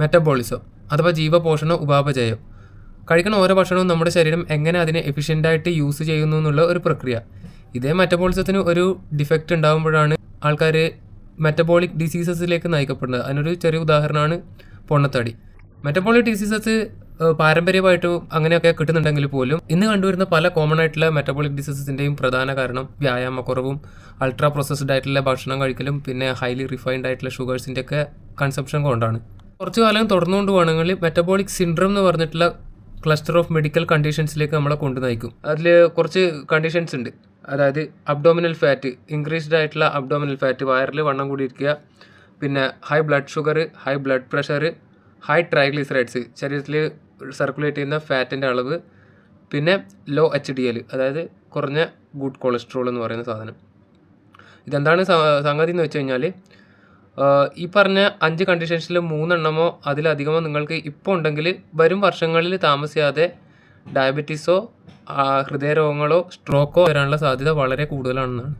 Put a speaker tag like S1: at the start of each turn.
S1: Metabolism അഥവാ ജീവപോഷണ ഉപാപചയം. കഴിക്കുന്ന ഓരോ ഭക്ഷണവും നമ്മുടെ ശരീരം എങ്ങനെ അതിനെ എഫിഷ്യന്റായിട്ട് യൂസ് ചെയ്യുന്നു എന്നുള്ള ഒരു പ്രക്രിയ. ഇതേ മെറ്റബോളിസത്തിന് ഒരു ഡിഫക്റ്റ് ഉണ്ടാകുമ്പോഴാണ് ആൾക്കാർ മെറ്റബോളിക് ഡിസീസസിലേക്ക് നയിക്കപ്പെടുന്നത്. അതിനൊരു ചെറിയ ഉദാഹരണമാണ് പൊണ്ണത്തടി. മെറ്റബോളിക് ഡിസീസസ് പാരമ്പര്യമായിട്ടും അങ്ങനെയൊക്കെ കിട്ടുന്നുണ്ടെങ്കിൽ പോലും ഇന്ന് കണ്ടുവരുന്ന പല കോമൺ ആയിട്ടുള്ള മെറ്റബോളിക് ഡിസീസസിന്റെയും പ്രധാന കാരണം വ്യായാമക്കുറവും അൾട്രാ പ്രോസസ്ഡ് ആയിട്ടുള്ള ഭക്ഷണം കഴിക്കലും പിന്നെ ഹൈലി റിഫൈൻഡ് ആയിട്ടുള്ള ഷുഗേഴ്സിന്റെയൊക്കെ കൺസംഷൻ കൊണ്ടാണ്. കുറച്ചു കാലം തുടർന്നുകൊണ്ട് വേണമെങ്കിൽ മെറ്റബോളിക് സിൻഡ്രം എന്ന് പറഞ്ഞിട്ടുള്ള ക്ലസ്റ്റർ ഓഫ് മെഡിക്കൽ കണ്ടീഷൻസിലേക്ക് നമ്മളെ കൊണ്ടു നയിക്കും. അതിൽ കുറച്ച് കണ്ടീഷൻസ് ഉണ്ട്. അതായത് അബ്ഡോമിനൽ ഫാറ്റ് ഇൻക്രീസ്ഡ് ആയിട്ടുള്ള അബ്ഡോമിനൽ ഫാറ്റ് വയറിൽ വണ്ണം കൂടിയിരിക്കുക പിന്നെ high blood sugar high blood pressure high triglycerides ശരീരത്തിൽ സർക്കുലേറ്റ് ചെയ്യുന്ന ഫാറ്റിന്റെ അളവ് പിന്നെ ലോ എച്ച് ഡി എൽ അതായത് കുറഞ്ഞ ഗുഡ് കൊളസ്ട്രോൾ എന്ന് പറയുന്ന സാധനം. ഇതെന്താണ് സംഗതി എന്ന് വെച്ച് കഴിഞ്ഞാൽ ഈ പറഞ്ഞ അഞ്ച് കണ്ടീഷൻസിൽ മൂന്നെണ്ണമോ അതിലധികമോ നിങ്ങൾക്ക് ഇപ്പോൾ ഉണ്ടെങ്കിൽ വരും വർഷങ്ങളിൽ താമസിയാതെ ഡയബറ്റീസോ ഹൃദയരോഗങ്ങളോ സ്ട്രോക്കോ വരാനുള്ള സാധ്യത വളരെ കൂടുതലാണെന്നാണ്.